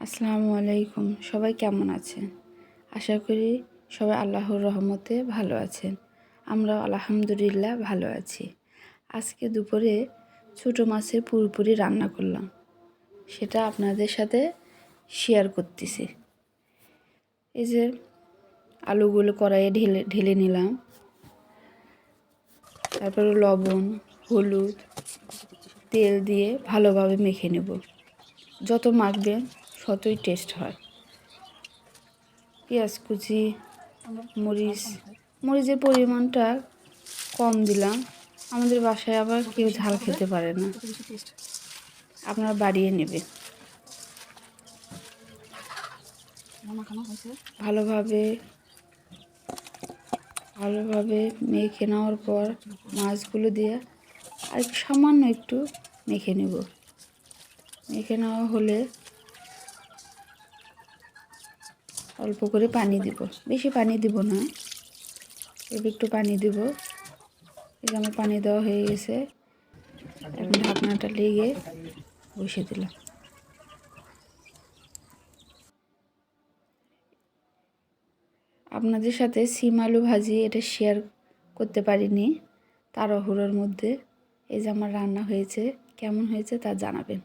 আসসালামু আলাইকুম। সবাই কেমন আছেন? আশা করি সবাই আল্লাহর রহমতে ভালো আছেন। আমরা আলহামদুলিল্লাহ ভালো আছি। আজকে দুপুরে ছোটো মাছের পুরোপুরি রান্না করলাম। সেটা আপনাদের সাথে শেয়ার করতেছি। এই যে আলুগুলো কড়াইয়ে ঢেলে ঢেলে নিলাম। তারপরে লবণ, হলুদ, তেল দিয়ে ভালোভাবে মেখে নেব। যত মাখবেন ততই টেস্ট হয়। পেঁয়াজ কুচি, মরিচ, মরিচের পরিমাণটা কম দিলাম। আমাদের বাসায় আবার কেউ ঝাল খেতে পারে না। আপনারা বাড়িয়ে নেবে ভালোভাবে ভালোভাবে মেখে নেওয়ার পর মাছগুলো দিয়ে আর সামান্য একটু মেখে নেব। মেখে নেওয়া হলে অল্প করে পানি দিব। বেশি পানি দিব না। এবার একটু পানি দিব। এই আমার পানি দেওয়া হয়ে গেছে। এখন ঢাকনাটা লেগে বসে দিলাম। আপনাদের সাথে সিম আলু ভাজি এটা শেয়ার করতে পারিনি, তার তাড়াহুড়োর মধ্যে। এই যে আমার রান্না হয়েছে, কেমন হয়েছে তা জানাবেন।